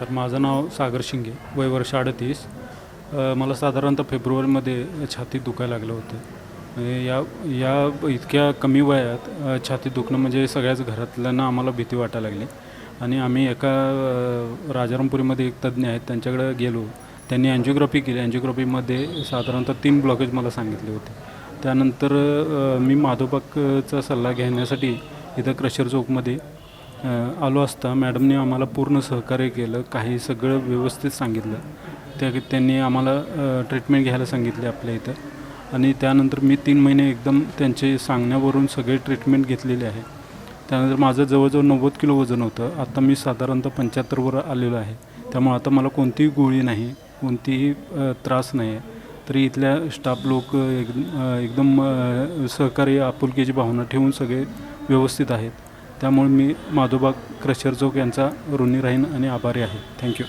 तर माझं नाव सागर शिंगे वय वर्ष अडतीस. मला साधारणतः फेब्रुवारीमध्ये छातीत दुखायला लागलं होतं. म्हणजे या या इतक्या कमी वयात छातीत दुखणं म्हणजे सगळ्याच घरातल्यांना आम्हाला भीती वाटायला लागली. आणि आम्ही एका राजारामपुरीमध्ये एक तज्ज्ञ आहेत त्यांच्याकडे गेलो. त्यांनी अँजिओग्राफी केली. अँजिओग्राफीमध्ये साधारणतः तीन ब्लॉकेज मला सांगितले होते. त्यानंतर मी माधोबागचा सल्ला घेण्यासाठी इथं क्रशर चौकमध्ये आलो असता मॅडमने आम्हाला पूर्ण सहकार्य केलं काही सगळं व्यवस्थित सांगितलं. त्या त्यांनी आम्हाला ट्रीटमेंट घ्यायला सांगितली आपल्या इथं. आणि त्यानंतर मी तीन महिने एकदम त्यांचे सांगण्यावरून सगळे ट्रीटमेंट घेतलेले आहे. त्यानंतर माझं जवळजवळ नव्वद किलो वजन होतं. आता मी साधारणतः पंच्याहत्तरवर आलेलो आहे. त्यामुळे आता मला कोणतीही गोळी नाही कोणतीही त्रास नाही. आहे तरी इथल्या स्टाफ लोक एक एकदम सहकार्य आपुलकीची भावना ठेवून सगळे व्यवस्थित आहेत. त्यामुळे मी माधोबा क्रशर चौक यांचा ऋणी राहीन आणि आभारी आहे. थँक्यू